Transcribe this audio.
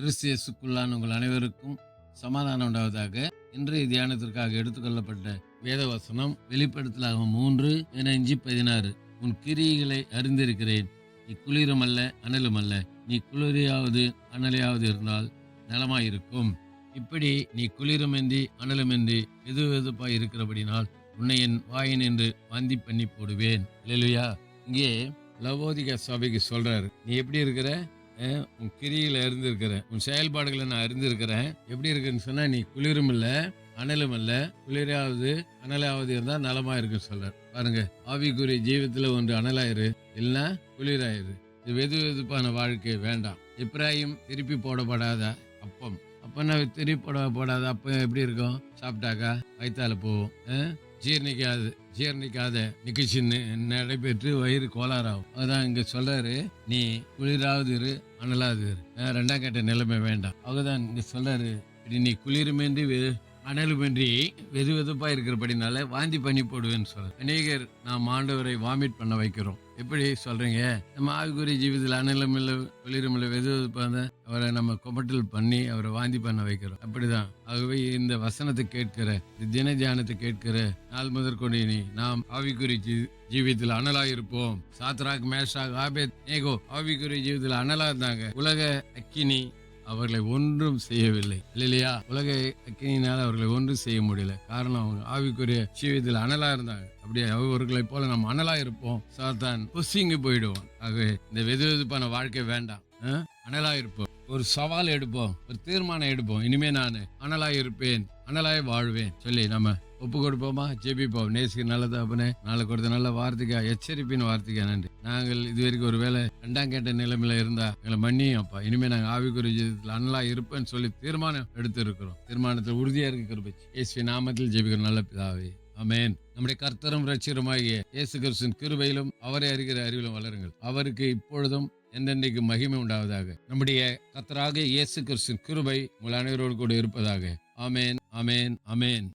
கிறிஸ்தியசுக்குள்ளான உங்கள் அனைவருக்கும் சமாதானம் உண்டாவதாக. இன்றைய தியானத்திற்காக எடுத்துக்கொள்ளப்பட்ட வேத வசனம் மூன்று பதினஞ்சு பதினாறு. உன் கிரிகளை அறிந்திருக்கிறேன். நீ குளிரும் அல்ல அனலும் அல்ல. நீ குளிரையாவது அனலையாவது இருந்தால் நலமாயிருக்கும். இப்படி நீ குளிருமின்றி அனலுமின்றி வெது வெதுப்பாய் இருக்கிறபடினால் உன்னை என் வாயின் என்று வாந்தி பண்ணி போடுவேன். இல்லையா இங்கே லவோதிக சபைக்கு சொல்றாரு. நீ எப்படி இருக்கிற? உன் கிரியில இருந்திருக்கிறேன் உன் செயல்பாடுகளை நான் அறிந்திருக்கிறேன். எப்படி இருக்குன்னு சொன்னா நீ குளிரும் இல்ல அனலும் இல்ல குளிராவது அனலாவது இருந்தா நலமா இருக்குன்னு சொல்றாரு பாருங்க ஆவிக்குரிய ஜீவத்துல ஒன்று அனலாயிரு இல்லைன்னா குளிராயிரு. இது வெது வெதுப்பான வாழ்க்கை வேண்டாம். இப்ராஹிம் திருப்பி போடப்படாத அப்பம். அப்பன்னா திருப்பி போட போடாத அப்பம் எப்படி இருக்கும்? சாப்பிட்டாக்கா வயிற்றால போகும். ஜீரணிக்காது ஜீர்ணிக்காத நிகழ்ச்சி நடைபெற்று வயிறு கோளாறாகும். அதுதான் இங்கே சொல்றாரு. நீ குளிராவது இரு அனலாவது இரு. ரெண்டாம் கட்ட நிலைமை வேண்டாம். அவதான் இங்கே சொல்றாரு. இப்படி நீ குளிருமின்றி வெ- அனலுமின்றி வெது வெதுப்பாக இருக்கிறபடினால வாந்தி பண்ணி போடுவேன்னு சொல்ற அநேகர் நாம் ஆண்டவரை வாமிட் பண்ண வைக்கிறோம். எப்படி சொல்றீங்க? நம்ம ஆவிக்குரிய ஜீவிதத்தில் அனலும் இல்லை வெது வெதுப்பாத அவரை நம்ம கொமட்டல் பண்ணி அவரை வாந்தி பண்ண வைக்கிறோம். அப்படிதான். ஆகவே இந்த வசனத்தை கேட்கிற தின தியானத்தை கேட்கிற நாள் முதற்கொண்டு இனி நாம் ஆவிக்குரிய ஜீ- ஜீவியத்தில் அனலா இருப்போம். சாத்ராக் மேஷாக் ஆபேத் ஏகோ ஆவிக்குரிய ஜீவிதத்தில் அனலா இருந்தாங்க. உலக அக்கினி அவர்களை ஒன்றும் செய்யவில்லை. இல்லையா உலக அக்கினியினால் அவர்களை ஒன்றும் செய்ய முடியல. காரணம் அவங்க ஆவிக்குரிய ஜீவியத்தில் அனலா இருந்தாங்க. அப்படியே அவர்களை போல நம்ம அனலா இருப்போம். சாத்தான் புசிங்கு போயிடுவோம் ஆகவே இந்த வெது வெதுப்பான வாழ்க்கை வேண்டாம். அனலா இருப்போம். ஒரு சவால் எடுப்போம். ஒரு தீர்மானம் எடுப்போம். இனிமே நான் அனலாய் இருப்பேன். அனலாய் வாழ்வேன். சொல்லி நம்ம ஒப்பு கொடுப்போமா? ஜெபிப்போம். நேசிக்க நல்ல தகப்பனே நாளை கொடுத்த நல்ல வார்த்தைக்கா எச்சரிப்பின் வார்த்தைக்கா நன்றி. நாங்கள் இது வரைக்கும் ஒரு வேலை ரெண்டாம் கேட்ட நிலைமையில இருந்தா எங்களை மன்னியும் அப்பா. இனிமே நாங்கள் ஆவிக்குரிய ஜீவிதத்தில் அண்ணலா இருப்பேன்னு சொல்லி தீர்மானம் எடுத்து இருக்கிறோம் தீர்மானத்தில் உறுதியா இருக்க கிருபை. இயேசுவின் நாமத்தில் ஜெபிக்கிற நல்ல பிதாவே. அமேன் நம்முடைய கர்த்தரும் ரட்சகருமாகிய இயேசு கிருஷ்ணன் கிருபையிலும் அவரை அறிகிற அறிவிலும் வளருங்கள். அவருக்கு இப்பொழுதும் எந்தெந்தைக்கு மகிமை உண்டாவதாக. நம்முடைய கர்த்தராக இயேசு கிருஷ்ணன் கிருபை உங்கள் அனைவரோடு கூட இருப்பதாக. அமேன் அமேன் அமேன்